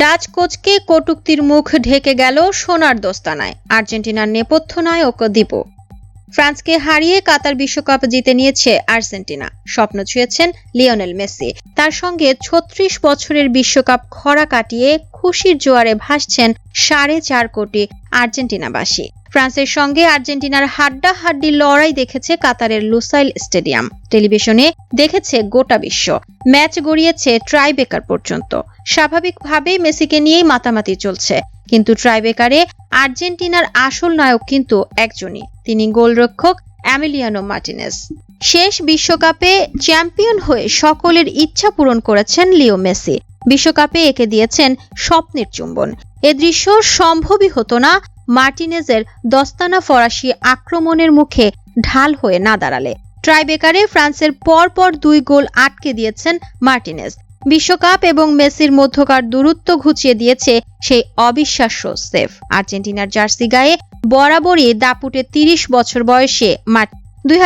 Dutch কোচকে কটুক্তির মুখ ঢেকে গেল সোনার দোস্তানায়। আর্জেন্টিনার নেপথ্য নায়ক দ্বীপ ফ্রান্সকে হারিয়ে কাতার বিশ্বকাপ জিতে নিয়েছে আর্জেন্টিনা। স্বপ্ন ছুঁয়েছেন লিওনেল মেসি। তার সঙ্গে ছত্রিশ বছরের বিশ্বকাপ খরা কাটিয়ে খুশির জোয়ারে ভাসছেন সাড়ে চার কোটি আর্জেন্টিনাবাসী। ফ্রান্সের সঙ্গে আর্জেন্টিনার হাড্ডাহাড্ডি লড়াই দেখেছে কাতারের লুসাইল স্টেডিয়াম। টেলিভিশনে দেখেছে গোটা বিশ্ব। ম্যাচ গড়িয়েছে ট্রাইবেকার পর্যন্ত। স্বাভাবিকভাবেই মেসিকে নিয়েই মাতামাতি চলছে। কিন্তু ট্রাইবেকারে আর্জেন্টিনার আসল নায়ক কিন্তু একজনই। তিনি গোলরক্ষক অ্যামিলিয়ানো মার্টিনেস। শেষ বিশ্বকাপে চ্যাম্পিয়ন হয়ে সকলের ইচ্ছা পূরণ করেছেন লিও মেসি। বিশ্বকাপে একে দিয়েছেন স্বপ্নের চুম্বন। এ দৃশ্য সম্ভবই হতো না মার্টিনেজের দস্তানা ফরাসি আক্রমণের মুখে ঢাল হয়ে না দাঁড়ালে। ট্রাইবেকারে ফ্রান্সের পরপর দুই গোল আটকে দিয়েছেন মার্টিনেজ। বিশ্বকাপ এবং মেসির মধ্যকার দূরত্ব ঘুচিয়ে দিয়েছে সেই অবিশ্বাস্য সেফ। আর্জেন্টিনার জার্সি গায়ে বরাবরই দাপুটে তিরিশ বছর বয়সে মার্টিন দুই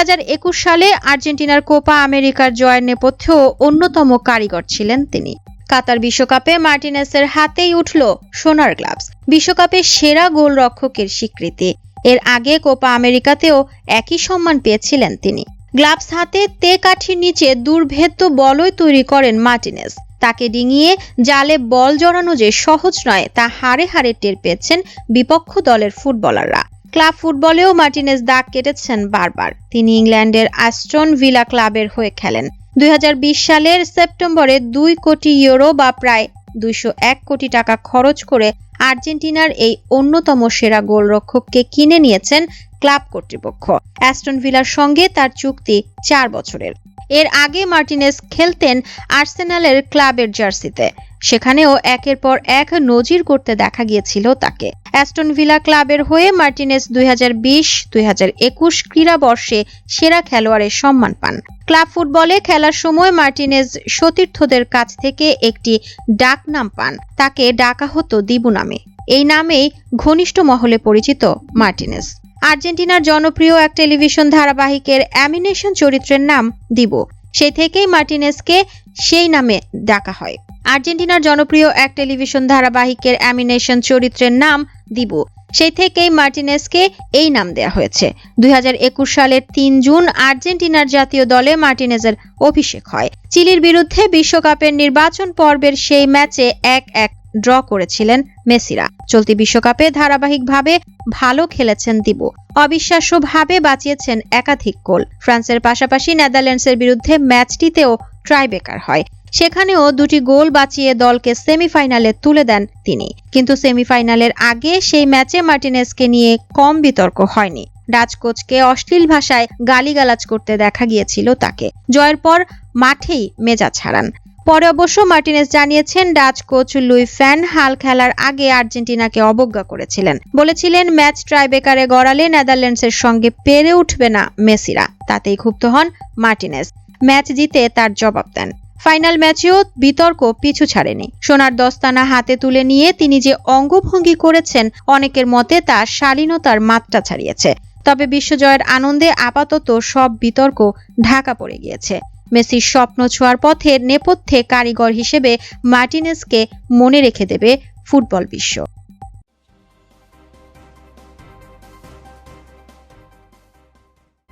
সালে আর্জেন্টিনার কোপা আমেরিকার জয়ের নেপথ্যেও অন্যতম কারিগর ছিলেন তিনি। কাতার বিশ্বকাপে মার্টিনেসের হাতেই উঠল সোনার গ্লাভস বিশ্বকাপে সেরা গোলরক্ষকের স্বীকৃতি। এর আগে কোপা আমেরিকাতেও একই সম্মান পেয়েছিলেন তিনি। গ্লাভস হাতে তে কাঠির নিচে দুর্ভেদ্য বলয় তৈরি করেন মার্টিনেস। তাকে ডিঙিয়ে জালে বল জড়ানো যে সহজ নয়, তা হারে হারে টের পেয়েছেন বিপক্ষ দলের ফুটবলাররা। ক্লাব ফুটবলেও মার্টিনেস দাগ কেটেছেন বারবার। তিনি ইংল্যান্ডের অ্যাস্টন ভিলা ক্লাবের হয়ে খেলেন। দুই হাজার বিশ সালের সেপ্টেম্বরে দুই কোটি ইউরো বা প্রায় দুইশো এক কোটি টাকা খরচ করে আর্জেন্টিনার এই অন্যতম সেরা গোলরক্ষককে কিনে নিয়েছেন ক্লাব কর্তৃপক্ষ। অ্যাস্টন ভিলার সঙ্গে তার চুক্তি চার বছরের। এর আগে মার্টিনেস খেলতেন আর্সেনালের ক্লাবের জার্সিতে। সেখানেও একের পর এক নজির করতে দেখা গিয়েছিল তাকে। অ্যাস্টন ভিলা ক্লাবের হয়ে মার্টিনেস দুই হাজার বিশ, দুই হাজার একুশ ক্রীড়া বর্ষে সেরা খেলোয়াড়ের সম্মান পান। ক্লাব ফুটবলে খেলার সময় মার্টিনেজ সতীর্থদের কাছ থেকে একটি ডাক নাম পান। তাকে ডাকা হতো দিবু নামে। এই নামেই ঘনিষ্ঠ মহলে পরিচিত মার্টিনেস। আর্জেন্টিনার জনপ্রিয় এক টেলিভিশন ধারাবাহিকের অ্যামিনেশন চরিত্রের নাম দিবো। সেই থেকেই মার্টিনেসকে সেই নামে ডাকা হয়। আর্জেন্টিনার জনপ্রিয় এক টেলিভিশন ধারাবাহিকের অ্যামিনেশন চরিত্রের নাম দিবু। সেই থেকেই মার্টিনেসকে এই নাম দেয়া হয়েছে। দুই সালের তিন জুন আর্জেন্টিনার জাতীয় দলে মার্টিনেজের অভিষেক হয়। চিলির বিরুদ্ধে বিশ্বকাপের নির্বাচন পর্বের সেই ম্যাচে এক এক ড্র করেছিলেন মেসিরা। চলতি বিশ্বকাপে ধারাবাহিকভাবে ভালো খেলেছেন দিবু। অবিশ্বাস্যভাবে বাঁচিয়েছেন একাধিক গোল। ফ্রান্সের পাশাপাশি নেদারল্যান্ডসের বিরুদ্ধে ম্যাচটিতেও ট্রাইবেকার হয়। সেখানেও দুটি গোল বাঁচিয়ে দলকে সেমিফাইনালে তুলে দেন তিনি। কিন্তু সেমিফাইনালের আগে সেই ম্যাচে মার্টিনেসকে নিয়ে কম বিতর্ক হয়নি। ডাচ কোচকে অশ্লীল ভাষায় গালিগালাজ করতে দেখা গিয়েছিল তাকে। জয়ের পর মাঠেই মেজাজ ছাড়ান পরে অবশ্য মার্টিনেস জানিয়েছেন ডাচ কোচ লুই ফ্যান হাল খেলার আগে আর্জেন্টিনাকে অবজ্ঞা করেছিলেন। বলেছিলেন, ম্যাচ ট্রাইবেকারে গড়ালে নেদারল্যান্ডসের সঙ্গে পেরে উঠবে না মেসিরা। তাতেই ক্ষুব্ধ হন মার্টিনেস ম্যাচ জিতে তার জবাব দেন। ফাইনাল ম্যাচেও বিতর্ক পিছু ছাড়েনি। সোনার দস্তানা হাতে তুলে নিয়ে তিনি যে অঙ্গভঙ্গি করেছেন, অনেকের মতে তা শালীনতার মাত্রা ছাড়িয়েছে। তবে বিশ্বজয়ের আনন্দে আপাতত সব বিতর্ক ঢাকা পড়ে গিয়েছে। মেসির স্বপ্ন ছোঁয়ার পথে নেপথ্যে কারিগর হিসেবে মার্টিনেসকে মনে রেখে দেবে ফুটবল বিশ্ব।